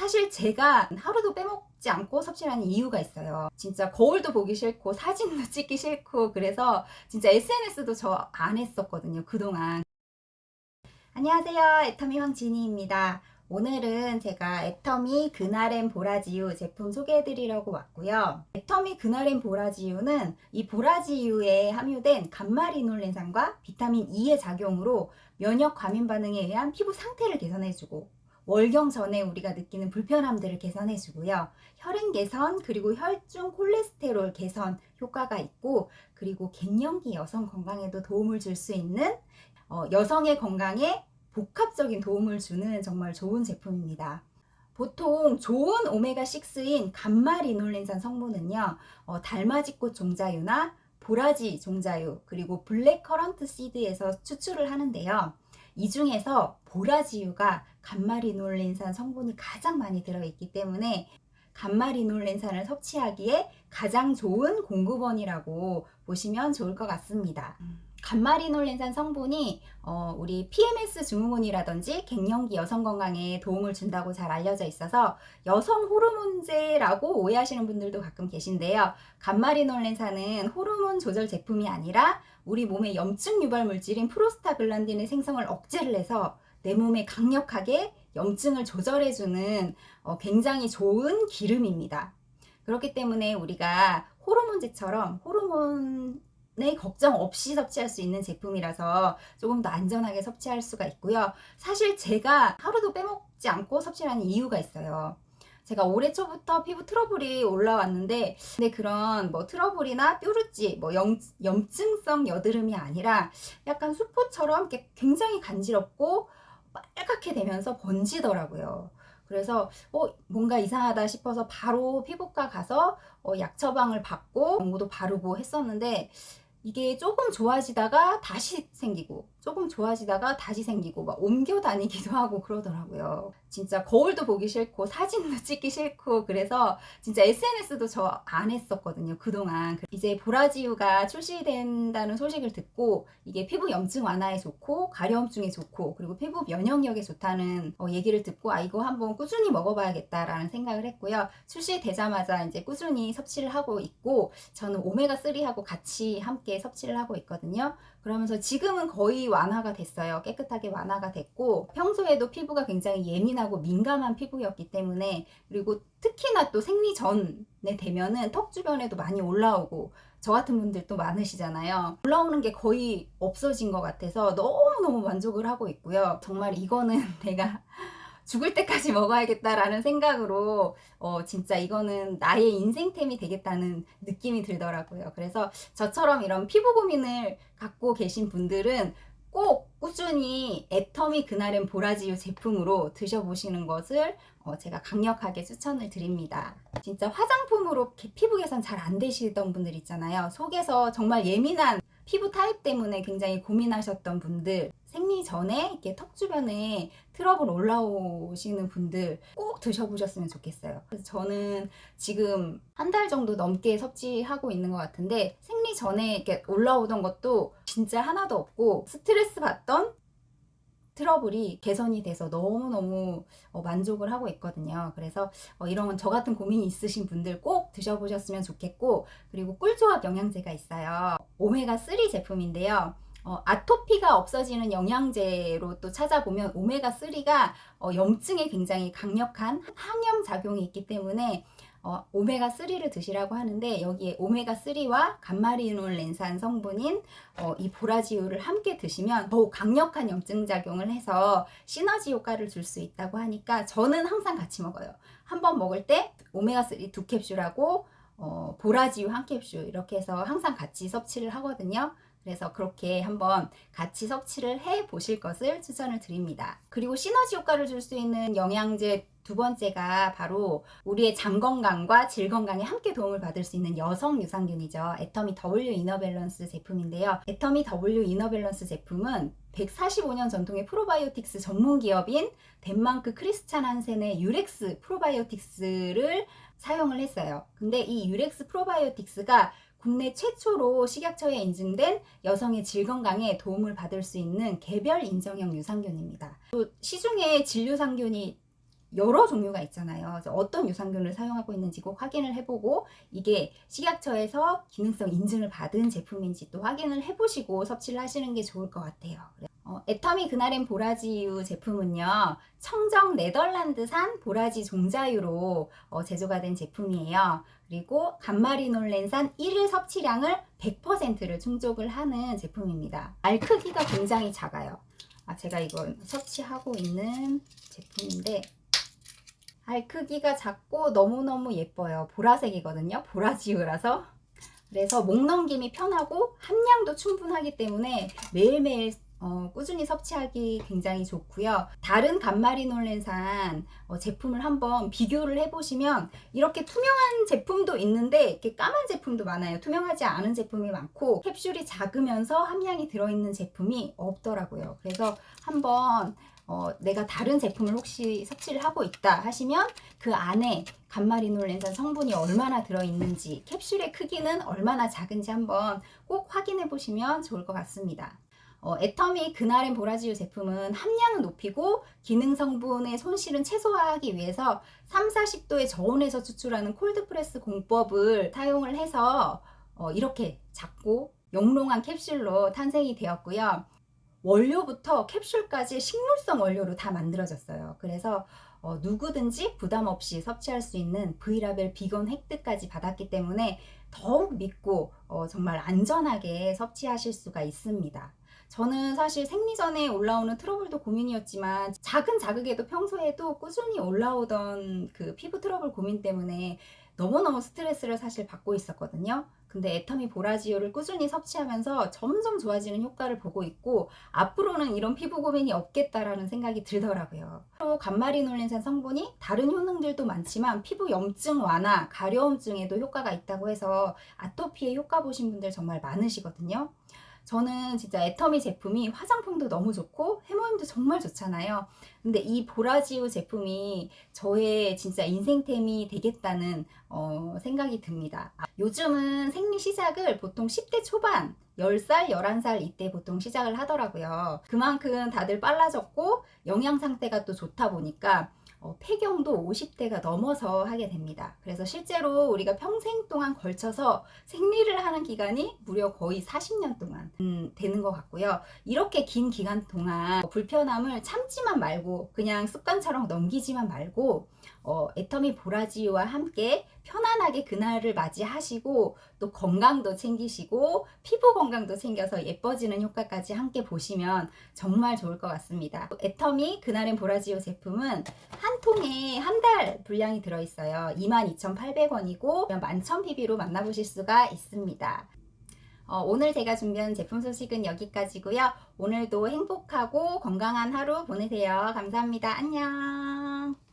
사실 제가 하루도 빼먹지 않고 섭취하는 이유가 있어요. 진짜 거울도 보기 싫고 사진도 찍기 싫고 그래서 진짜 SNS도 저 안 했었거든요. 그동안. 안녕하세요. 애터미 황진희입니다. 오늘은 제가 애터미 그날엔 보라지유 제품 소개해드리려고 왔고요. 애터미 그날엔 보라지유는 이 보라지유에 함유된 감마리놀렌산과 비타민 E의 작용으로 면역 과민 반응에 의한 피부 상태를 개선해주고 월경 전에 우리가 느끼는 불편함들을 개선해 주고요. 혈행 개선 그리고 혈중 콜레스테롤 개선 효과가 있고 그리고 갱년기 여성 건강에도 도움을 줄 수 있는 어, 여성의 건강에 복합적인 도움을 주는 정말 좋은 제품입니다. 보통 좋은 오메가6인 감마리놀렌산 성분은요, 어, 달맞이꽃 종자유나 보라지 종자유, 그리고 블랙 커런트 시드에서 추출을 하는데요. 이 중에서 보라지유가 감마리놀렌산 성분이 가장 많이 들어있기 때문에 감마리놀렌산을 섭취하기에 가장 좋은 공급원이라고 보시면 좋을 것 같습니다. 감마리놀렌산 성분이 어, 우리 PMS 증후군이라든지 갱년기 여성 건강에 도움을 준다고 잘 알려져 있어서 여성 호르몬제라고 오해하시는 분들도 가끔 계신데요. 감마리놀렌산은 호르몬 조절 제품이 아니라 우리 몸의 염증 유발 물질인 프로스타글란딘의 생성을 억제를 해서 내 몸에 강력하게 염증을 조절해주는 어, 굉장히 좋은 기름입니다. 그렇기 때문에 우리가 호르몬제처럼 호르몬 의 걱정 없이 섭취할 수 있는 제품이라서 조금 더 안전하게 섭취할 수가 있고요. 사실 제가 하루도 빼먹지 않고 섭취하는 이유가 있어요. 제가 올해 초부터 피부 트러블이 올라왔는데 근데 그런 뭐 트러블이나 뾰루지 뭐 염, 염증성 여드름이 아니라 약간 수포처럼 굉장히 간지럽고 빨갛게 되면서 번지더라고요. 그래서 어, 뭔가 이상하다 싶어서 바로 피부과 가서 어, 약 처방을 받고 연고도 바르고 했었는데 이게 조금 좋아지다가 다시 생기고 조금 좋아지다가 다시 생기고 막 옮겨 다니기도 하고 그러더라고요. 진짜 거울도 보기 싫고 사진도 찍기 싫고 그래서 진짜 SNS도 저 안 했었거든요. 그동안. 이제 보라지유가 출시된다는 소식을 듣고 이게 피부 염증 완화에 좋고 가려움증에 좋고 그리고 피부 면역력에 좋다는 어, 얘기를 듣고 아 이거 한번 꾸준히 먹어봐야겠다라는 생각을 했고요. 출시되자마자 이제 꾸준히 섭취를 하고 있고 저는 오메가3하고 같이 함께 섭취를 하고 있거든요. 그러면서 지금은 거의 완화가 됐어요. 깨끗하게 완화가 됐고 평소에도 피부가 굉장히 예민하고 민감한 피부였기 때문에 그리고 특히나 또 생리 전에 되면은 턱 주변에도 많이 올라오고 저 같은 분들도 많으시잖아요. 올라오는 게 거의 없어진 것 같아서 너무너무 만족을 하고 있고요. 정말 이거는 내가 죽을 때까지 먹어야겠다라는 생각으로 어 진짜 이거는 나의 인생템이 되겠다는 느낌이 들더라고요. 그래서 저처럼 이런 피부 고민을 갖고 계신 분들은 꼭 꾸준히 애터미 그날엔 보라지유 제품으로 드셔보시는 것을 어 제가 강력하게 추천을 드립니다. 진짜 화장품으로 피부 개선 잘 안 되시던 분들 있잖아요. 속에서 정말 예민한 피부 타입 때문에 굉장히 고민하셨던 분들 전에 이렇게 턱 주변에 트러블 올라오시는 분들 꼭 드셔보셨으면 좋겠어요. 그래서 저는 지금 한 달 정도 넘게 섭취하고 있는 것 같은데 생리 전에 이렇게 올라오던 것도 진짜 하나도 없고 스트레스 받던 트러블이 개선이 돼서 너무너무 어, 만족을 하고 있거든요. 그래서 어, 이런 저 같은 고민이 있으신 분들 꼭 드셔보셨으면 좋겠고 그리고 꿀조합 영양제가 있어요. 오메가3 제품인데요. 어, 아토피가 없어지는 영양제로 또 찾아보면 오메가3가 어, 염증에 굉장히 강력한 항염 작용이 있기 때문에 어, 오메가3를 드시라고 하는데 여기에 오메가3와 감마리놀 렌산 성분인 어, 이 보라지유를 함께 드시면 더욱 강력한 염증 작용을 해서 시너지 효과를 줄 수 있다고 하니까 저는 항상 같이 먹어요. 한 번 먹을 때 오메가3 두 캡슐하고 어, 보라지유 한 캡슐 이렇게 해서 항상 같이 섭취를 하거든요. 그래서 그렇게 한번 같이 섭취를 해 보실 것을 추천을 드립니다. 그리고 시너지 효과를 줄 수 있는 영양제 두 번째가 바로 우리의 장 건강과 질 건강에 함께 도움을 받을 수 있는 여성 유산균이죠. 애터미 W 이너밸런스 제품인데요. 애터미 W 이너밸런스 제품은 145년 전통의 프로바이오틱스 전문 기업인 덴마크 크리스찬 한센의 유렉스 프로바이오틱스를 사용을 했어요. 근데 이 유렉스 프로바이오틱스가 국내 최초로 식약처에 인증된 여성의 질 건강에 도움을 받을 수 있는 개별 인정형 유산균입니다. 또 시중에 진유산균이 여러 종류가 있잖아요. 어떤 유산균을 사용하고 있는지 꼭 확인을 해보고 이게 식약처에서 기능성 인증을 받은 제품인지 또 확인을 해보시고 섭취를 하시는 게 좋을 것 같아요. 어, 애터미 그나렌 보라지유 제품은요 청정 네덜란드산 보라지 종자유로 어, 제조가 된 제품이에요. 그리고 감마리놀렌산 1일 섭취량을 100%를 충족을 하는 제품입니다. 알 크기가 굉장히 작아요. 아, 제가 이걸 섭취하고 있는 제품인데 알 크기가 작고 너무너무 예뻐요. 보라색이거든요. 보라지우라서. 그래서 목 넘김이 편하고 함량도 충분하기 때문에 매일매일 어, 꾸준히 섭취하기 굉장히 좋고요. 다른 감마리놀렌산 어, 제품을 한번 비교를 해보시면 이렇게 투명한 제품도 있는데 이렇게 까만 제품도 많아요. 투명하지 않은 제품이 많고 캡슐이 작으면서 함량이 들어있는 제품이 없더라고요. 그래서 한번 어, 내가 다른 제품을 혹시 섭취를 하고 있다 하시면 그 안에 감마리놀렌산 성분이 얼마나 들어있는지 캡슐의 크기는 얼마나 작은지 한번 꼭 확인해 보시면 좋을 것 같습니다. 어, 애터미 그나렌 보라지유 제품은 함량은 높이고 기능 성분의 손실은 최소화하기 위해서 3, 40도의 저온에서 추출하는 콜드프레스 공법을 사용을 해서 어, 이렇게 작고 영롱한 캡슐로 탄생이 되었고요. 원료부터 캡슐까지 식물성 원료로 다 만들어졌어요. 그래서 어, 누구든지 부담 없이 섭취할 수 있는 V라벨 비건 획득까지 받았기 때문에 더욱 믿고 어, 정말 안전하게 섭취하실 수가 있습니다. 저는 사실 생리 전에 올라오는 트러블도 고민이었지만 작은 자극에도 평소에도 꾸준히 올라오던 그 피부 트러블 고민 때문에 너무너무 스트레스를 사실 받고 있었거든요. 근데 애터미 보라지오를 꾸준히 섭취하면서 점점 좋아지는 효과를 보고 있고 앞으로는 이런 피부 고민이 없겠다라는 생각이 들더라고요. 또 감마리놀렌산 성분이 다른 효능들도 많지만 피부 염증 완화, 가려움증에도 효과가 있다고 해서 아토피에 효과 보신 분들 정말 많으시거든요. 저는 진짜 애터미 제품이 화장품도 너무 좋고 해모임도 정말 좋잖아요. 근데 이 보라지우 제품이 저의 진짜 인생템이 되겠다는 어, 생각이 듭니다. 아, 요즘은 생리 시작을 보통 10대 초반 10살, 11살 이때 보통 시작을 하더라고요. 그만큼 다들 빨라졌고 영양 상태가 또 좋다 보니까 어, 폐경도 50대가 넘어서 하게 됩니다. 그래서 실제로 우리가 평생 동안 걸쳐서 생리를 하는 기간이 무려 거의 40년 동안 음, 되는 것 같고요. 이렇게 긴 기간 동안 불편함을 참지만 말고 그냥 습관처럼 넘기지만 말고 어, 애터미 보라지유와 함께 편안하게 그날을 맞이하시고 또 건강도 챙기시고 피부 건강도 챙겨서 예뻐지는 효과까지 함께 보시면 정말 좋을 것 같습니다. 애터미 그날엔 보라지유 제품은 한 통에 한 달 분량이 들어있어요. 22,800원이고 11,000pp로 만나보실 수가 있습니다. 어, 오늘 제가 준비한 제품 소식은 여기까지고요. 오늘도 행복하고 건강한 하루 보내세요. 감사합니다. 안녕.